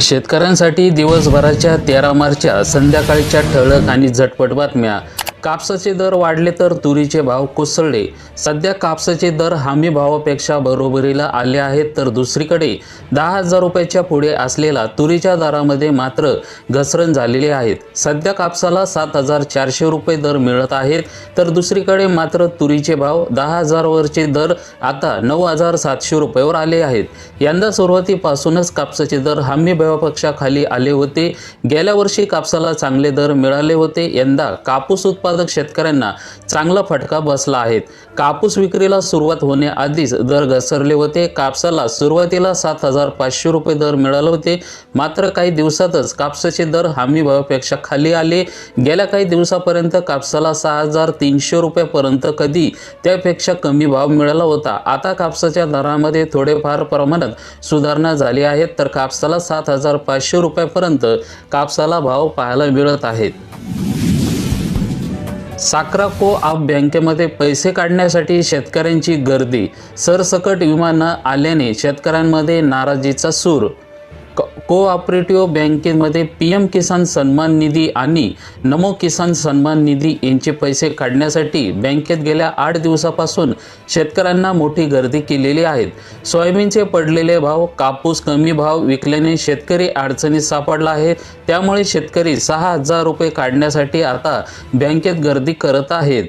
शेतकऱ्यांसाठी दिवसभराच्या तेरा मार्चच्या संध्याकाळच्या ठळक आणि झटपट बातम्या. कापसाचे दर वाढले तर तुरीचे भाव कोसळले. सध्या कापसाचे दर हमी भावापेक्षा बरोबरीला आले आहेत. तर दुसरीकडे दहा हजार रुपयाच्या पुढे असलेला तुरीच्या दरामध्ये मात्र घसरण झालेली आहेत सध्या कापसाला सात हजार चारशे रुपये दर मिळत आहेत. तर दुसरीकडे मात्र तुरीचे भाव दहा हजारवरचे दर आता नऊ हजार सातशे रुपयावर आले आहेत. यंदा सुरुवातीपासूनच कापसाचे दर हमी भावापेक्षा खाली आले होते. गेल्या वर्षी कापसाला चांगले दर मिळाले होते. यंदा कापूस उत्पादक शेतकऱ्यांना चांगला फटका बसला आहे. कापूस विक्रीला सुरुवात होण्याआधीच दर घसरले होते. कापसाला सुरुवातीला सात हजार पाचशे रुपये दर मिळाले होते. मात्र काही दिवसातच कापसाचे दर हमी भावापेक्षा खाली आले. गेल्या काही दिवसापर्यंत कापसाला सहा हजार तीनशे रुपयापर्यंत कधी त्यापेक्षा कमी भाव मिळाला होता. आता कापसाच्या दरामध्ये थोडेफार प्रमाणात सुधारणा झाली आहे. तर कापसाला सात हजार पाचशे रुपयापर्यंत कापसाला भाव पाहायला मिळत आहेत. साक्रा को आप बँकेमध्ये पैसे काढण्यासाठी शेतकऱ्यांची गर्दी. सरसकट विमानं आल्याने शेतकऱ्यांमध्ये नाराजीचा सूर कोऑपरेटिव्ह बँकेमध्ये पी एम किसान सन्मान निधी आणि नमो किसान सन्मान निधी यांचे पैसे काढण्यासाठी बँकेत गेल्या आठ दिवसापासून शेतकऱ्यांना मोठी गर्दी केलेली आहेत सोयाबीनचे पडलेले भाव कापूस कमी भाव विकल्याने शेतकरी अडचणीत सापडला आहे. त्यामुळे शेतकरी सहा हजार रुपये काढण्यासाठी आता बँकेत गर्दी करत आहेत.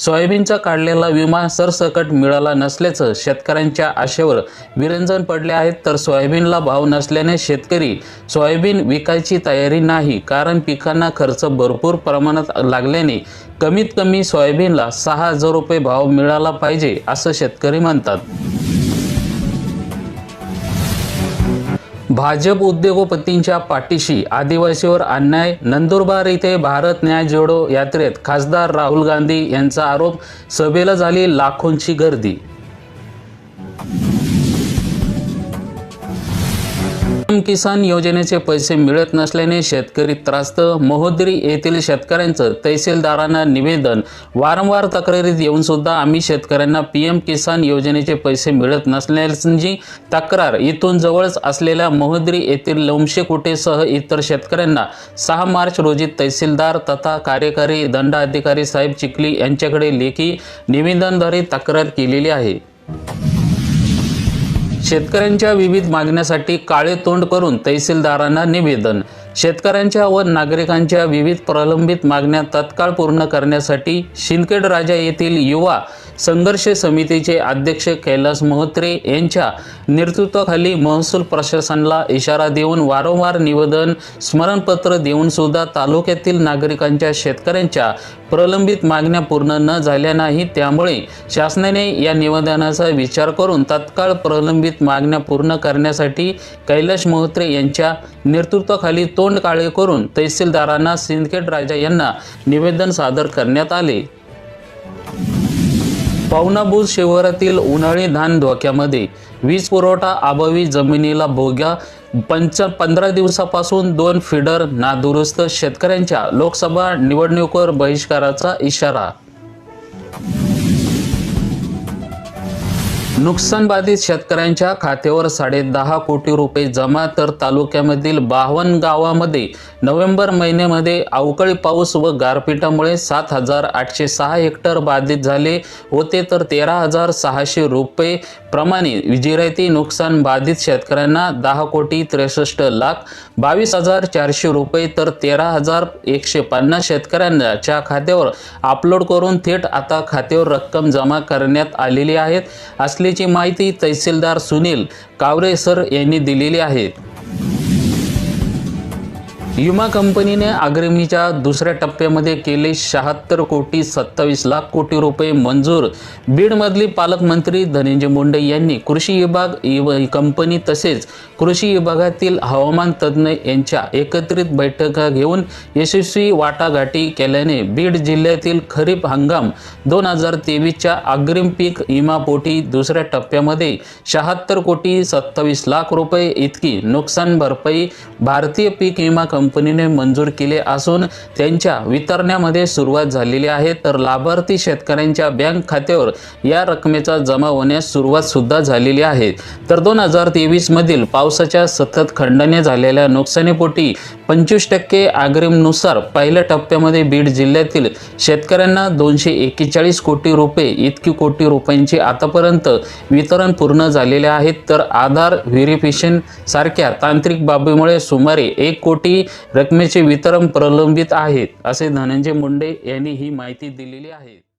सोयाबीनचा काढलेला विमा सरसकट मिळाला नसल्याचं शेतकऱ्यांच्या आशेवर विरंजन पडले आहेत तर सोयाबीनला भाव नसल्याने शेतकरी सोयाबीन विकायची तयारी नाही कारण पिकांना खर्च भरपूर प्रमाणात लागल्याने कमीत कमी सोयाबीनला सहा हजार रुपये भाव मिळाला पाहिजे असं शेतकरी म्हणतात. भाजप उद्योगपतींच्या पाठीशी आदिवासीवर अन्याय नंदुरबार येथे भारत न्याय जोडो यात्रेत खासदार राहुल गांधी यांचा आरोप सभेला झाली लाखोंची गर्दी. किसान योजनेचे पैसे मिळत नसल्याने शेतकरी त्रास्त. महोदरी येथील शेतकऱ्यांचं तहसीलदारांना निवेदन. वारंवार तक्रारीत येऊन सुद्धा आम्ही शेतकऱ्यांना पीएम किसान योजनेचे पैसे मिळत नसल्याची तक्रार इथून जवळच असलेल्या महोदरी येथील लोमशे कुटेसह इतर शेतकऱ्यांना सहा मार्च रोजी तहसीलदार तथा कार्यकारी दंडाधिकारी साहेब चिखली यांच्याकडे लेखी निवेदनद्वारे तक्रार केलेली आहे. शेतकऱ्यांच्या विविध मागण्यासाठी काळे तोंड करून तहसीलदारांना निवेदन शेतकऱ्यांच्या व नागरिकांच्या विविध प्रलंबित मागण्या तत्काळ पूर्ण करण्यासाठी शिंदखेड राजा येथील युवा संघर्ष समितीचे अध्यक्ष कैलास महोत्रे यांच्या नेतृत्वाखाली महसूल प्रशासनाला इशारा देऊन वारंवार निवेदन स्मरणपत्र देऊन सुद्धा तालुक्यातील नागरिकांच्या शेतकऱ्यांच्या प्रलंबित मागण्या पूर्ण न झाल्या नाही. त्यामुळे शासनाने या निवेदनाचा विचार करून तत्काळ प्रलंबित मागण्या पूर्ण करण्यासाठी कैलाश महोत्रे यांच्या नेतृत्वाखाली तोंड काळे करून तहसीलदारांना सिंदखेड राजा यांना निवेदन सादर करण्यात आले. पावनाबूज शिवारातील उन्हाळी धान धोक्यामध्ये वीज पुरवठा अभावी जमिनीला भोग्या. पंच पंधरा दिवसापासून दोन फिडर नादुरुस्त शेतकऱ्यांच्या लोकसभा निवडणुकीवर बहिष्काराचा इशारा. नुकसानबाधित शेतकऱ्यांच्या खात्यावर साडे दहा कोटी रुपये जमा तर तालुक्यामधील बावन्न गावामध्ये नोव्हेंबर महिन्यामध्ये अवकाळी पाऊस व गारपिटामुळे सात हजार आठशे सहा हेक्टर बाधित झाले होते तर तेरा हजार सहाशे रुपये प्रमाणे विजिरायती नुकसान बाधित शेतकऱ्यांना दहा कोटी त्रेसष्ट लाख बावीस हजार चारशे रुपये तर तेरा हजार एकशे पन्नास शेतकऱ्यांच्या खात्यावर अपलोड करून थेट आता खात्यावर रक्कम जमा करण्यात आलेली आहेत असले माहिती तहसीलदार सुनील कावरे सर यांनी दिलेली आहे. विमा कंपनीने अग्रिमीच्या दुसऱ्या टप्प्यामध्ये केले शहात्तर कोटी सत्तावीस लाख कोटी रुपये मंजूर. बीडमधली पालकमंत्री धनंजय मुंडे यांनी कृषी विभाग इव- कंपनी तसेच कृषी विभागातील हवामान तज्ज्ञ यांच्या एकत्रित बैठका घेऊन यशस्वी वाटाघाटी केल्याने बीड जिल्ह्यातील खरीप हंगाम दोन हजार तेवीसच्या अग्रिम पीक विमापोटी दुसऱ्या टप्प्यामध्ये शहात्तर कोटी सत्तावीस लाख रुपये इतकी नुकसान भरपाई भारतीय पीक विमा कंपनी कंपनीने मंजूर केले असून त्यांच्या वितरण्यामध्ये सुरुवात झालेली आहे. तर लाभार्थी शेतकऱ्यांच्या बँक खात्यावर या रकमेचा जमा होण्यास सुरुवात सुद्धा झालेली आहे. तर दोन हजार तेवीसमधील पावसाच्या सतत खंडने झालेल्या नुकसानीपोटी पंचवीस टक्के आग्रीमनुसार पहिल्या टप्प्यामध्ये बीड जिल्ह्यातील शेतकऱ्यांना दोनशे एक्केचाळीस कोटी रुपये इतकी कोटी रुपयांचे आतापर्यंत वितरण पूर्ण झालेले आहेत तर आधार व्हेरिफिकेशन सारख्या तांत्रिक बाबीमुळे सुमारे एक कोटी रकमेचे वितरण प्रलंबित आहेत असे धनंजय मुंडे यांनी ही माहिती दिलेली आहे.